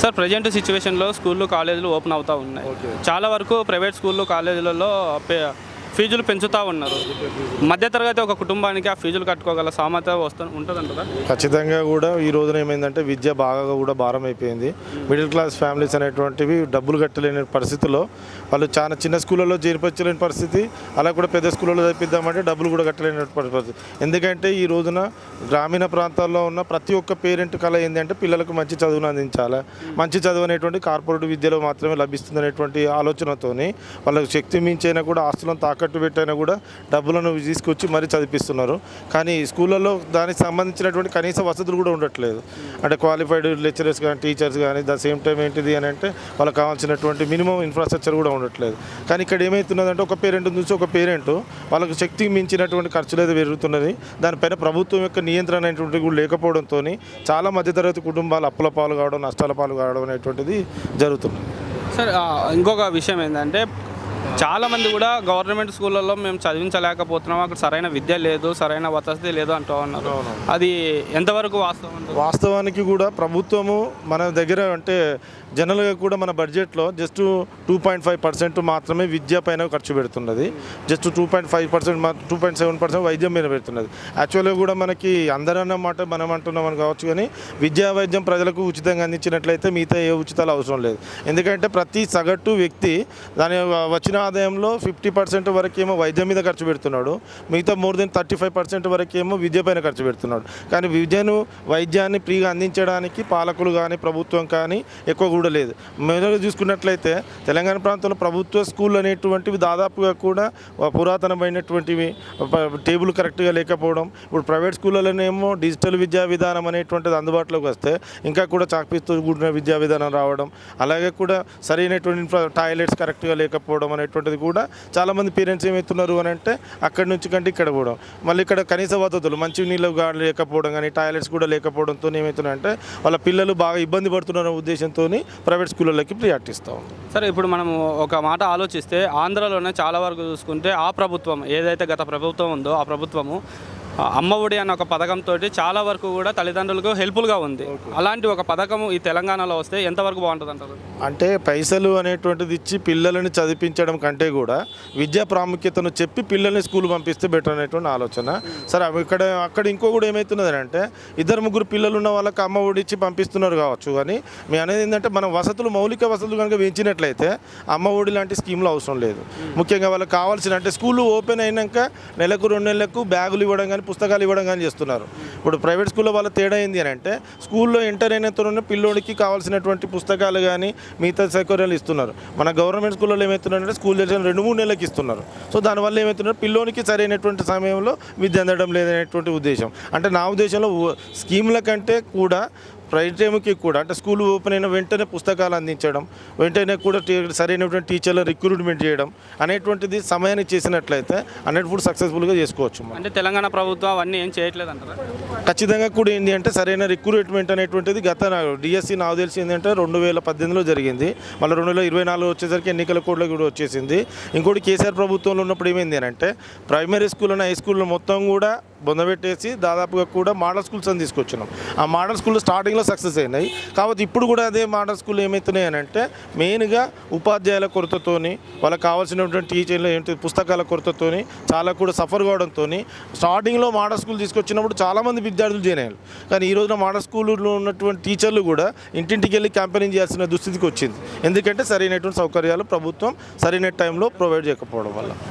Sir present సిచ్యువేషన్లో స్కూళ్ళు కాలేజీలు ఓపెన్ అవుతూ ఉన్నాయి. చాలా వరకు ప్రైవేట్ స్కూళ్ళు కాలేజీలలో ఫీజులు పెంచుతూ ఉన్నారు. మధ్యతరగతి ఒక కుటుంబానికి ఆ ఫీజులు కట్టుకోగల సామర్థ్యం వస్తు ఉంటుందంటారా? ఖచ్చితంగా కూడా ఈ రోజున ఏమైందంటే విద్య బాగా కూడా భారం అయిపోయింది. మిడిల్ క్లాస్ ఫ్యామిలీస్ అనేటువంటివి డబ్బులు కట్టలేని పరిస్థితిలో వాళ్ళు చాలా చిన్న స్కూళ్ళలో చేర్పించలేని పరిస్థితి అలా కూడా పెద్ద స్కూళ్ళలో చదివిద్దామంటే డబ్బులు కూడా కట్టలేని పరిస్థితి. ఎందుకంటే ఈ రోజున గ్రామీణ ప్రాంతాల్లో ఉన్న ప్రతి ఒక్క పేరెంట్ కళ ఏంటంటే పిల్లలకు మంచి చదువును అందించాలి. మంచి చదువు అనేటువంటి కార్పొరేట్ విద్యలో మాత్రమే లభిస్తుంది అనేటువంటి ఆలోచనతోని వాళ్ళకి శక్తి మించైనా కూడా ఆస్తులను తాకట్టు పెట్టైనా కూడా డబ్బులను తీసుకొచ్చి మరీ చదివిస్తున్నారు కానీ స్కూళ్ళల్లో దానికి సంబంధించినటువంటి కనీస వసతులు కూడా ఉండట్లేదు. అంటే క్వాలిఫైడ్ లెక్చరర్స్ కానీ టీచర్స్ కానీ ద సేమ్ టైం ఏంటిది అని అంటే వాళ్ళకి కావాల్సినటువంటి మినిమం ఇన్ఫ్రాస్ట్రక్చర్ కూడా ఉండట్లేదు. కానీ ఇక్కడ ఏమవుతున్నదంటే ఒక పేరెంట్ నుంచి ఒక పేరెంట్ వాళ్ళకి శక్తికి మించినటువంటి ఖర్చులు అయితే పెరుగుతున్నది. దానిపైన ప్రభుత్వం యొక్క నియంత్రణ అనేటువంటిది కూడా లేకపోవడంతో చాలా మధ్యతరగతి కుటుంబాలు అప్పుల పాలు కావడం నష్టాల పాలు కావడం అనేటువంటిది జరుగుతుంది. సార్ ఇంకొక విషయం ఏంటంటే చాలామంది కూడా గవర్నమెంట్ స్కూళ్ళల్లో మేము చదివించలేకపోతున్నాం. అక్కడ సరైన విద్య లేదు సరైన వసతి లేదు అంటూ ఉన్నారు. అది ఎంతవరకు వాస్తవం? వాస్తవానికి కూడా ప్రభుత్వము మన దగ్గర అంటే జనరల్గా కూడా మన బడ్జెట్లో just two point five percent మాత్రమే విద్య పైన ఖర్చు పెడుతున్నది. Just two point five percent two point seven percent వైద్యం మీద పెడుతున్నది. యాక్చువల్గా కూడా మనకి అందరన్నమాట మనం అంటున్నాం అని కావచ్చు కానీ విద్యా వైద్యం ప్రజలకు ఉచితంగా అందించినట్లయితే మిగతా ఏ ఉచితాలు అవసరం లేదు. ఎందుకంటే ప్రతి సగటు వ్యక్తి దాని వచ్చిన ఆదాయంలో ఫిఫ్టీ పర్సెంట్ వరకేమో వైద్యం మీద ఖర్చు పెడుతున్నాడు. మిగతా more than thirty five percent వరకేమో విద్య పైన ఖర్చు పెడుతున్నాడు. కానీ విద్యను వైద్యాన్ని ఫ్రీగా అందించడానికి పాలకులు కానీ ప్రభుత్వం కానీ ఎక్కువ కూడా లేదు. మెదడు చూసుకున్నట్లయితే తెలంగాణ ప్రాంతంలో ప్రభుత్వ స్కూల్ అనేటువంటివి దాదాపుగా కూడా పురాతనమైనటువంటివి టేబుల్ కరెక్ట్గా లేకపోవడం ఇప్పుడు ప్రైవేట్ స్కూళ్ళలోనేమో డిజిటల్ విద్యా విధానం అనేటువంటిది అందుబాటులోకి వస్తే ఇంకా కూడా చాక్పీస్తో కూడిన విద్యా విధానం రావడం అలాగే కూడా సరైనటువంటి ఇన్ఫ్రా టాయిలెట్స్ కరెక్ట్గా లేకపోవడం అనేటువంటిది కూడా చాలామంది పేరెంట్స్ ఏమవుతున్నారు అని అంటే అక్కడి నుంచి కంటే ఇక్కడ పోవడం. మళ్ళీ ఇక్కడ కనీస వసతులు మంచి నీళ్ళు లేకపోవడం కానీ టాయిలెట్స్ కూడా లేకపోవడంతో ఏమవుతున్నాయంటే వాళ్ళ పిల్లలు బాగా ఇబ్బంది పడుతున్నారనే ఉద్దేశంతో ప్రైవేట్ స్కూళ్ళకి ప్రియారిటీ ఇస్తాం సరే ఇప్పుడు మనము ఒక మాట ఆలోచిస్తే ఆంధ్రలోనే చాలా వరకు చూసుకుంటే ఆ ప్రభుత్వం ఏదైతే గత ప్రభుత్వం ఉందో ఆ ప్రభుత్వము ఆ, అమ్మ ఒడి అన్న ఒక పథకంతో చాలా వరకు కూడా తల్లిదండ్రులకు హెల్ప్ఫుల్గా ఉంది. అలాంటి ఒక పథకం ఈ తెలంగాణలో వస్తే ఎంతవరకు బాగుంటుంది అంటారు అంటే పైసలు అనేటువంటిది ఇచ్చి పిల్లలని చదివించడం కంటే కూడా విద్యా ప్రాముఖ్యతను చెప్పి పిల్లల్ని స్కూల్ పంపిస్తే బెటర్ అనేటువంటి ఆలోచన. సరే అవి ఇక్కడ అక్కడ ఇంకో కూడా ఏమవుతున్నది అంటే ఇద్దరు ముగ్గురు పిల్లలు ఉన్న వాళ్ళకి అమ్మ ఒడి ఇచ్చి పంపిస్తున్నారు కావచ్చు కానీ మీ అనేది ఏంటంటే మనం వసతులు మౌలిక వసతులు కనుక పెంచినట్లయితే అమ్మ ఒడి లాంటి స్కీమ్లు అవసరం లేదు. ముఖ్యంగా వాళ్ళకి కావాల్సిన అంటే స్కూల్ ఓపెన్ అయినాక నెలకు రెండు నెలలకు బ్యాగులు ఇవ్వడం కానీ పుస్తకాలు ఇవ్వడం కానీ చేస్తున్నారు. ఇప్పుడు ప్రైవేట్ స్కూల్లో వాళ్ళ తేడా ఏంది అని అంటే స్కూల్లో ఎంటర్ అయినంతలోనే పిల్లోడికి కావాల్సినటువంటి పుస్తకాలు కానీ మిగతా సౌకర్యాలు ఇస్తున్నారు. మన గవర్నమెంట్ స్కూల్లో ఏమవుతున్నారంటే స్కూల్ చేసిన రెండు మూడు నెలలకు ఇస్తున్నారు. సో దానివల్ల ఏమవుతున్నారు పిల్లోనికి సరైనటువంటి సమయంలో విద్య అందడం లేదనేటువంటి ఉద్దేశం. అంటే నా ఉద్దేశంలో స్కీముల కంటే కూడా ప్రైవేట్ టైంకి కూడా అంటే స్కూల్ ఓపెన్ అయిన వెంటనే పుస్తకాలు అందించడం వెంటనే కూడా సరైనటువంటి టీచర్ల రిక్రూట్మెంట్ చేయడం అనేటువంటిది సమయాన్ని చేసినట్లయితే హండ్రెడ్ ఫుడ్ సక్సెస్ఫుల్గా చేసుకోవచ్చు అంటే తెలంగాణ ప్రభుత్వం అవన్నీ ఏం చేయట్లేదు అంటారా? ఖచ్చితంగా కూడా ఏంటి అంటే సరైన రిక్రూట్మెంట్ అనేటువంటిది గత డిఎస్సి నాకు తెలిసి ఏంటంటే రెండు వేల పద్దెనిమిదిలో జరిగింది. మళ్ళీ రెండు వేల ఇరవై నాలుగు వచ్చేసరికి ఎన్నికల కోడ్లో కూడా వచ్చేసింది. ఇంకోటి కేసీఆర్ ప్రభుత్వంలో ఉన్నప్పుడు ఏమైంది అంటే ప్రైమరీ స్కూల్ హై స్కూల్లో మొత్తం కూడా బొందబెట్టేసి దాదాపుగా కూడా మోడల్ స్కూల్స్ అని తీసుకొచ్చినాం. ఆ మోడల్ స్కూల్ స్టార్టింగ్లో సక్సెస్ అయినాయి. కాబట్టి ఇప్పుడు కూడా అదే మోడల్ స్కూల్ ఏమవుతున్నాయి అని అంటే మెయిన్గా ఉపాధ్యాయుల కొరతతోని వాళ్ళకి కావాల్సినటువంటి టీచర్లు ఏంటి పుస్తకాల కొరతతోని చాలా కూడా సఫర్ కావడంతో స్టార్టింగ్లో మోడల్ స్కూల్ తీసుకొచ్చినప్పుడు చాలామంది విద్యార్థులు జాయిన్ అయ్యారు. కానీ ఈ రోజున మోడల్ స్కూల్లో ఉన్నటువంటి టీచర్లు కూడా ఇంటింటికి వెళ్ళి క్యాంపెయినింగ్ చేయాల్సిన దుస్థితికి వచ్చింది. ఎందుకంటే సరైనటువంటి సౌకర్యాలు ప్రభుత్వం సరైన టైంలో ప్రొవైడ్ చేయకపోవడం వల్ల.